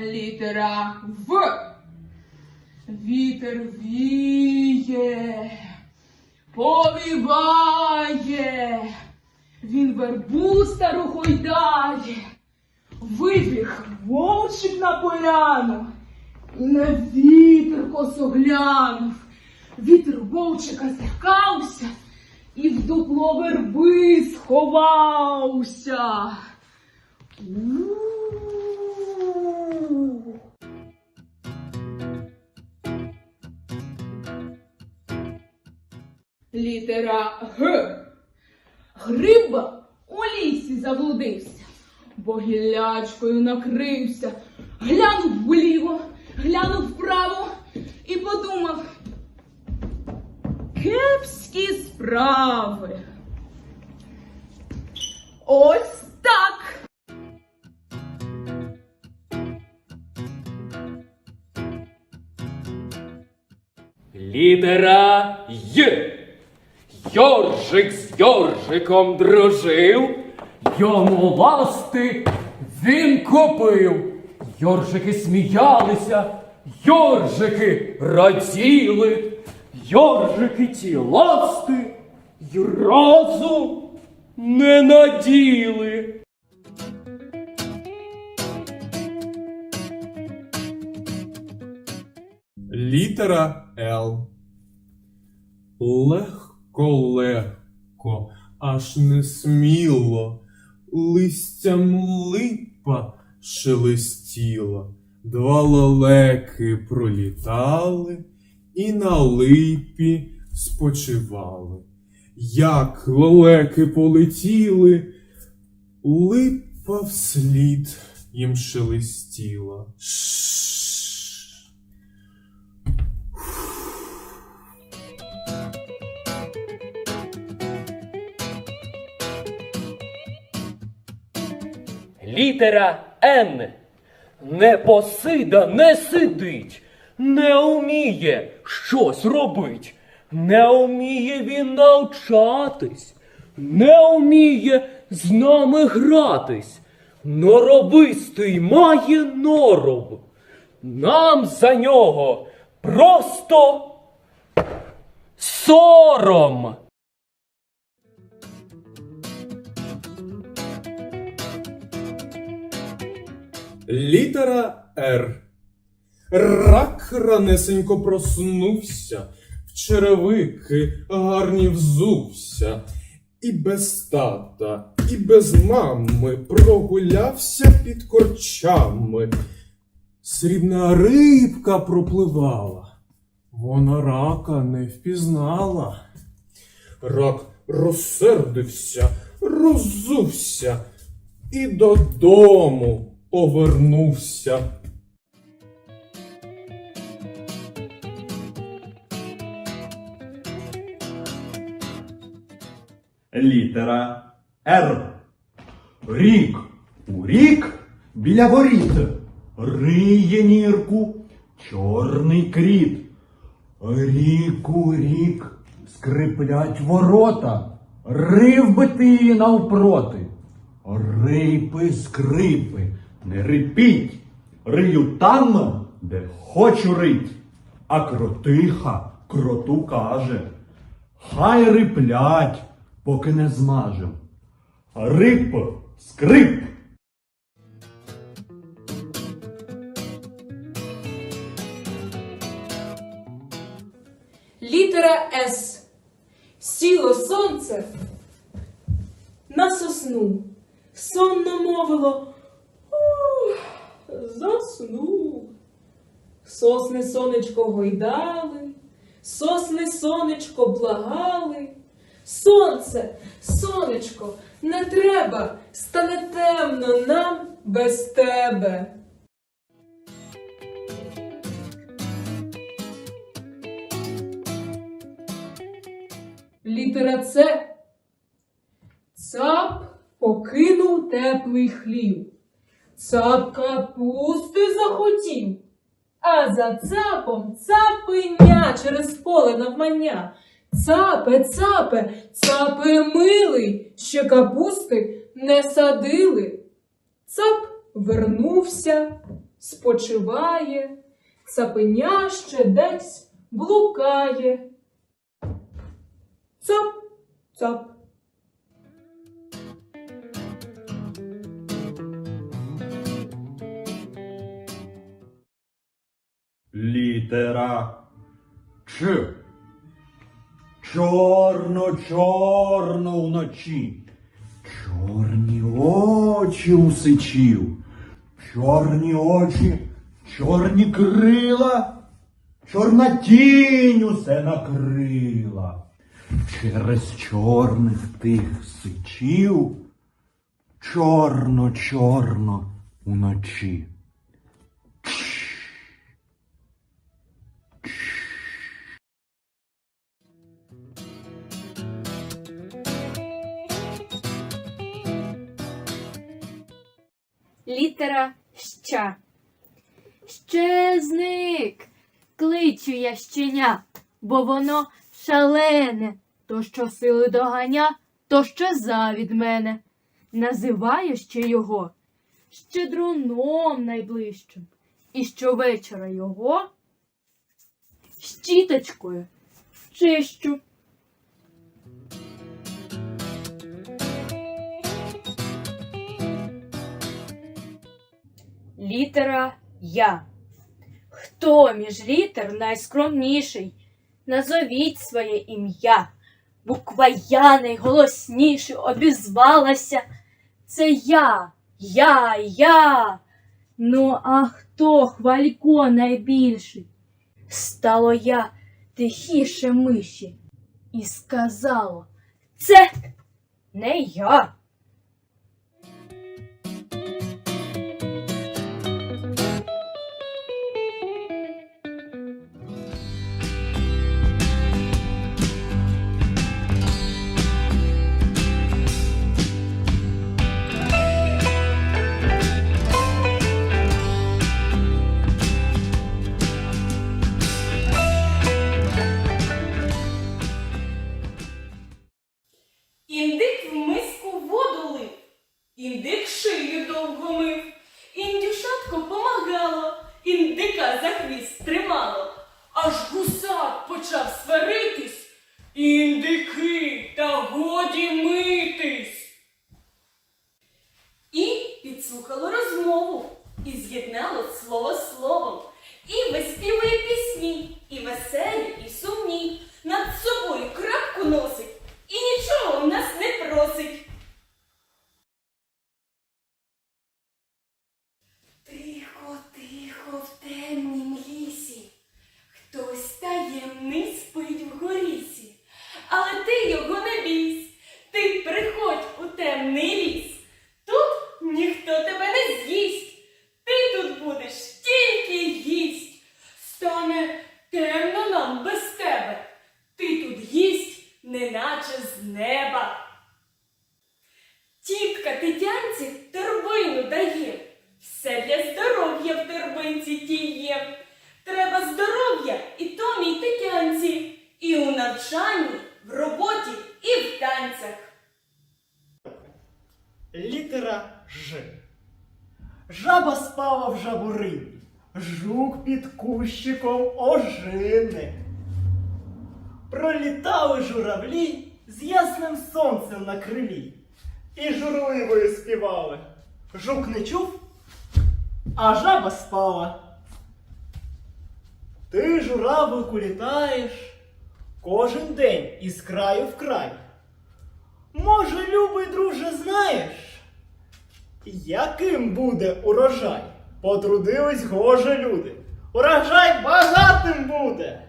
Літера В. Вітер віє, повіває, він вербу стару хойдає. Вибіг вовчик на поляну і на вітер косо глянув. Вітер вовчика злякався і в дупло верби сховався. Літера Г. Гриба у лісі заблудився, бо гіллячкою накрився, глянув вліво, глянув вправо і подумав. Кепські справи. Ось так. Літера Й. Йоржик з Йоржиком дружив, йому ласти він купив. Йоржики сміялися, йоржики раділи, йоржики ті ласти й разу не наділи. Літера Л. Легко, легко, аж не сміло, листям липа шелестіло, два лелеки пролітали і на липі спочивали. Як лелеки полетіли, липа вслід їм шелестіла. Літера Н. Непосида не сидить, не уміє щось робить, не уміє він навчатись, не уміє з нами гратись. Норобистий має норов. Нам за нього просто сором. Літера Р. Рак ранесенько проснувся, в черевики гарні взувся, і без тата, і без мами прогулявся під корчами. Срібна рибка пропливала, вона рака не впізнала. Рак розсердився, роззувся і додому повернувся. Літера Р. Рік у рік біля воріт. Риє нірку чорний кріт. Рік у рік скриплять ворота. Рив би ти навпроти. Рипи, скрипи, не рипіть. Рию там, де хочу рить. А кротиха кроту каже. Хай риплять, поки не змажем. Рип, скрип. Літера С. Сіло сонце на сосну. Сонно мовило. «Ух, Заснув. Сосни сонечко гойдали, сосни сонечко благали. Сонце, сонечко, не треба, стане темно нам без тебе. Літера С. Цап покинув теплий хлів. Цап капусти захотів. А за цапом цапеня через поле навмання. Цапе, цапе, цапе милий, ще капусти не садили. Цап вернувся спочиває, цапеня ще десь блукає. Цап, цап. Літера Ч. Чорно, чорно вночі. Чорні очі у сичів. Чорні очі, чорні крила. Чорна тінь усе накрила. Через чорних тих сичів. Чорно, чорно уночі. Літера ща. Щезник, кличу я щеня, бо воно шалене, то що сили доганя, то щеза від мене. Називаю ще його щедруном найближчим, і щовечора його щіточкою чищу. Літера Я. Хто між літер найскромніший? Назовіть своє ім'я. Буква Я найголосніше обізвалася. Це я, я, я. Ну, а хто хвалько найбільший? Стало я тихіше миші і сказало, це не я. Слово словом. І виспівує пісні, і веселі, і сумні. Над собою крапку носить, і нічого в нас не просить. Тихо, тихо, в темнім лісі. Хтось таємний спить в горісі. Але ти його не бійсь. Ти приходь у темний ліс. Тут ніхто тебе не з'їсть. Ти тут будеш тільки їсть. Стане темно нам без тебе. Ти тут їсть, неначе з неба. Тітка Тетянці торбину дає. Все для здоров'я в торбинці тій є. Треба здоров'я і томій Тетянці, і у навчанні, в роботі, і в танцях. Літера Ж. Жаба спала в жабурині, жук під кущиком ожини. Пролітали журавлі з ясним сонцем на крилі. І журливою співали. Жук не чув, а жаба спала. Ти, журавлику, літаєш кожен день із краю в край. Може, любий друже, знаєш, яким буде урожай? Потрудились гоже люди. Урожай багатим буде.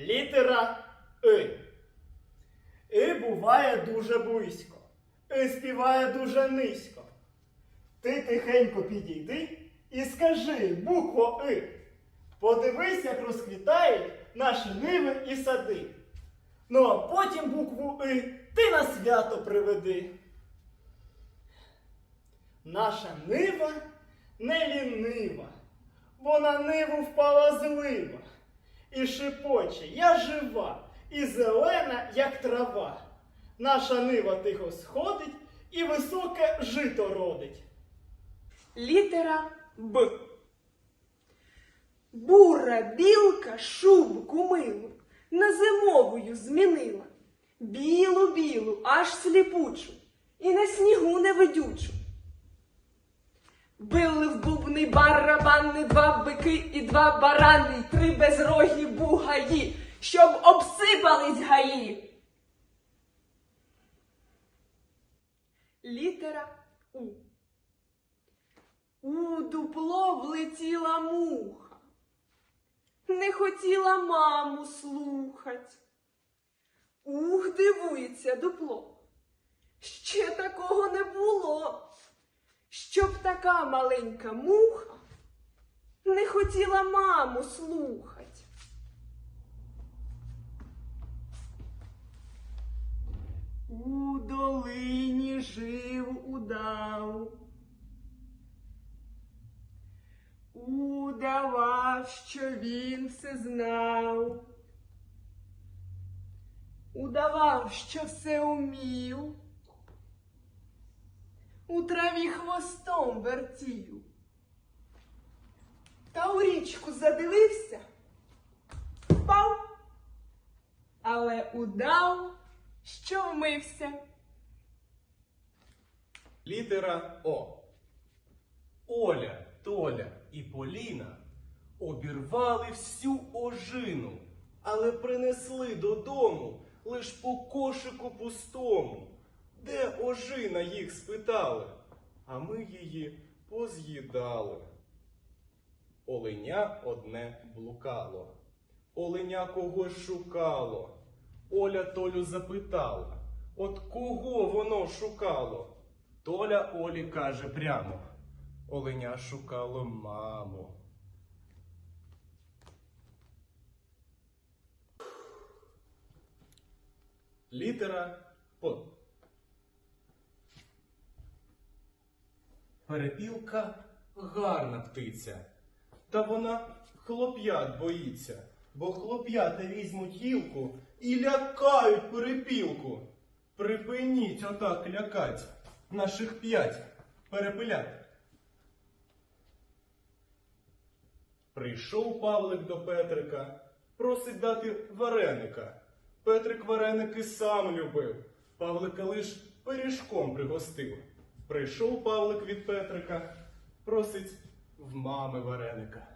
Літера И. И буває дуже близько. И співає дуже низько. Ти тихенько підійди і скажи букву И. Подивись, як розквітають наші ниви і сади. Ну а потім букву И ти на свято приведи. Наша нива не лінива, бо на ниву впала злива. І шипоче, я жива, і зелена, як трава. Наша нива тихо сходить і високе жито родить. Літера Б. Бура білка шубку милу на зимовою змінила. Білу білу, аж сліпучу, і на снігу невидючу. Били в бубни барабани, два бики і два барани, й три безрогі бугаї, щоб обсипались гаї. Літера У. У дупло влетіла муха. Не хотіла маму слухать. Ух, дивується дупло. Ще такого не було. Щоб така маленька муха не хотіла маму слухать. У долині жив удав. Удавав, що він все знав. Удавав, що все умів. У траві хвостом вертів. Та у річку задивився, впав, але удав, що вмився. Літера О. Оля, Толя і Поліна обірвали всю ожину, але принесли додому лиш по кошику пустому. Де ожина їх спитали, а ми її поз'їдали. Оленя одне блукало, оленя когось шукало. Оля Толю запитала, от кого воно шукало? Толя Олі каже прямо. Оленя шукало маму. Літера П. Перепілка гарна птиця. Та вона хлоп'ят боїться, бо хлоп'ята візьмуть гілку і лякають перепілку. Припиніть отак лякать наших п'ять перепилят. Прийшов Павлик до Петрика, просить дати вареника. Петрик вареники сам любив, Павлика лиш пиріжком пригостив. Прийшов Павлик від Петрика, просить в мами вареника.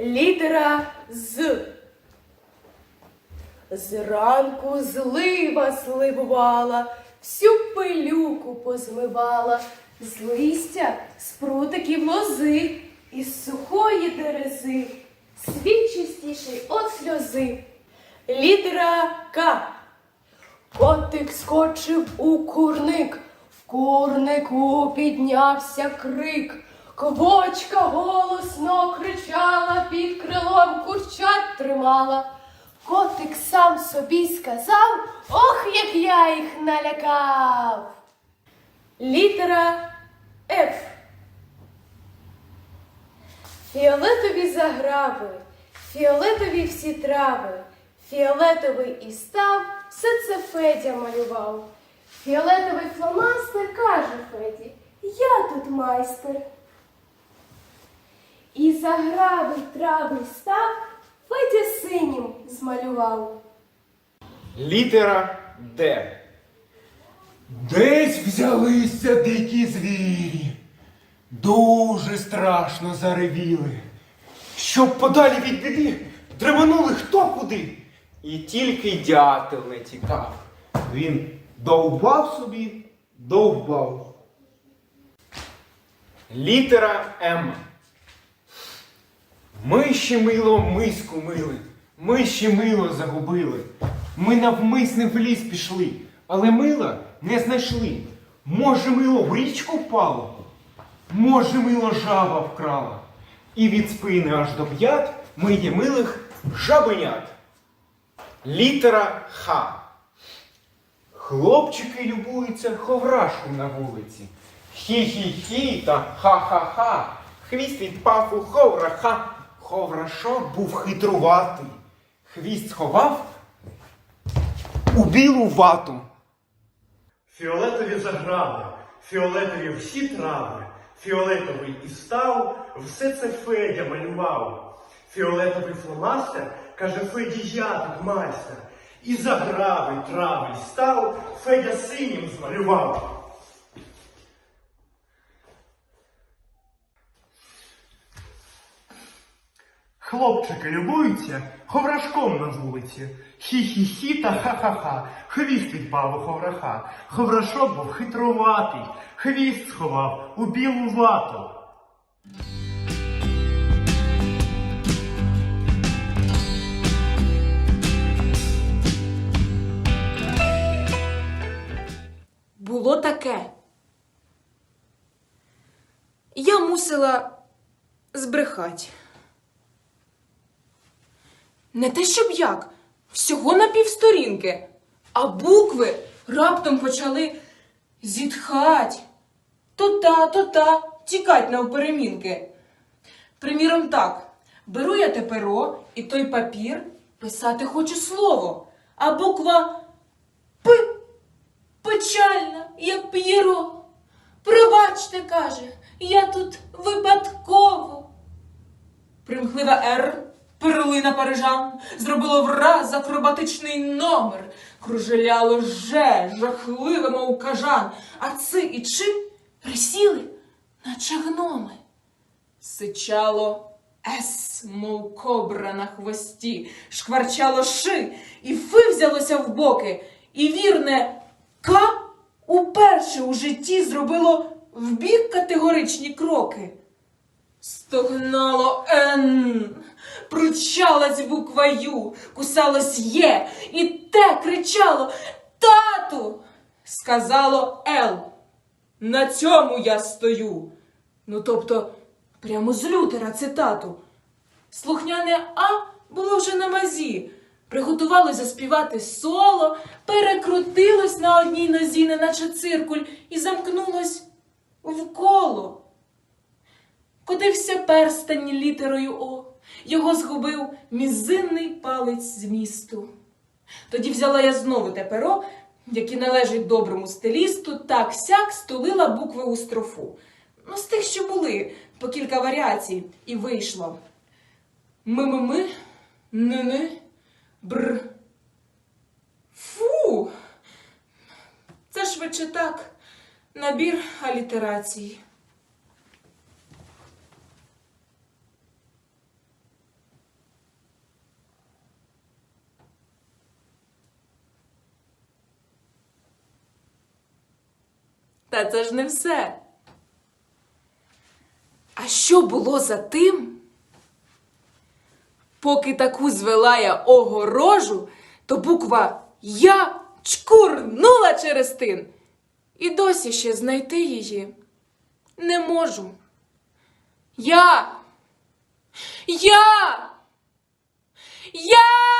Літера З. Зранку злива сливувала, всю пилюку позмивала, з листя, з прутиків лози, із сухої дерези, світ чистіший от сльози. Літера К. Котик скочив у курник, в курнику піднявся крик. Квочка голосно кричала, під крилом курчат тримала. Котик сам собі сказав, ох, як я їх налякав. Літера Ф. Фіолетові заграви, фіолетові всі трави, фіолетовий і став, все це Федя малював. Фіолетовий фломастер каже Феді, я тут майстер. І заграви трави став, Федя синім змалював. Літера Д. Десь взялися дикі звірі. Дуже страшно заревіли. Щоб подалі від біди дрибанули хто куди. І тільки дятел не тікав. Він довбав собі, довбав. Літера М. Ми ще мило миску мили, ми ще мило загубили. Ми навмисне в ліс пішли, але мила не знайшли. Може, мило в річку впало? Може, мило жаба вкрала. І від спини аж до п'ят миє милих жабенят. Літера Х. Хлопчики любуються ховрашку на вулиці. Хі-хі-хі та ха-ха-ха. Хвіст відпав у ховраха. Ховрашок був хитруватий. Хвіст сховав у білу вату. Фіолетові заграви, фіолетові всі трави, фіолетовий і став, все це Федя малював. Фіолетовий фломастер, каже Феді, я тут майстер. І заграви, трави став, Федя синім змалював. Хлопчики любуються ховрашком на вулиці. Хі-хі-хі та ха-ха-ха. Хвіст відпав у ховраха. Ховрашок був хитруватий. Хвіст сховав у білу вату. Було таке. Я мусила збрехать. Не те, щоб як, всього на півсторінки, а букви раптом почали зітхать. То та, то та, тікать навперемінки. Приміром так, беру я те перо і той папір, писати хочу слово, а буква П печальна, як п'єро. Пробачте, каже, я тут випадково. Примхлива Р, перлина парижан, зробило враз акробатичний номер. Кружеляло же, жахливе, мов кажан, а ци і чи присіли, наче гноми. Сичало С, мов кобра на хвості, шкварчало ши, і фи взялося в боки, і вірне К уперше у житті зробило вбік категоричні кроки. Стогнало Н, пручалась буква Ю, кусалось Є, і те кричало Тату, сказало Л. На цьому я стою. Ну, тобто, прямо з лютера цитату. Слухняне А було вже на мазі. Приготувалось заспівати соло, перекрутилось на одній нозі, неначе циркуль, і замкнулось в коло. Котився перстень літерою О, його згубив мізинний палець змісту. Тоді взяла я знову те перо, яке належить доброму стилісту, так сяк стулила букви у строфу. Ну, з тих, що були, по кілька варіацій, і вийшло. Ми-ми-ми, ни-ни, бр. Фу. Це швидше так. Набір алітерацій. Та це ж не все. А що було за тим? Поки таку звела я огорожу, то буква Я чкурнула через тин. І досі ще знайти її не можу. Я. Я. Я.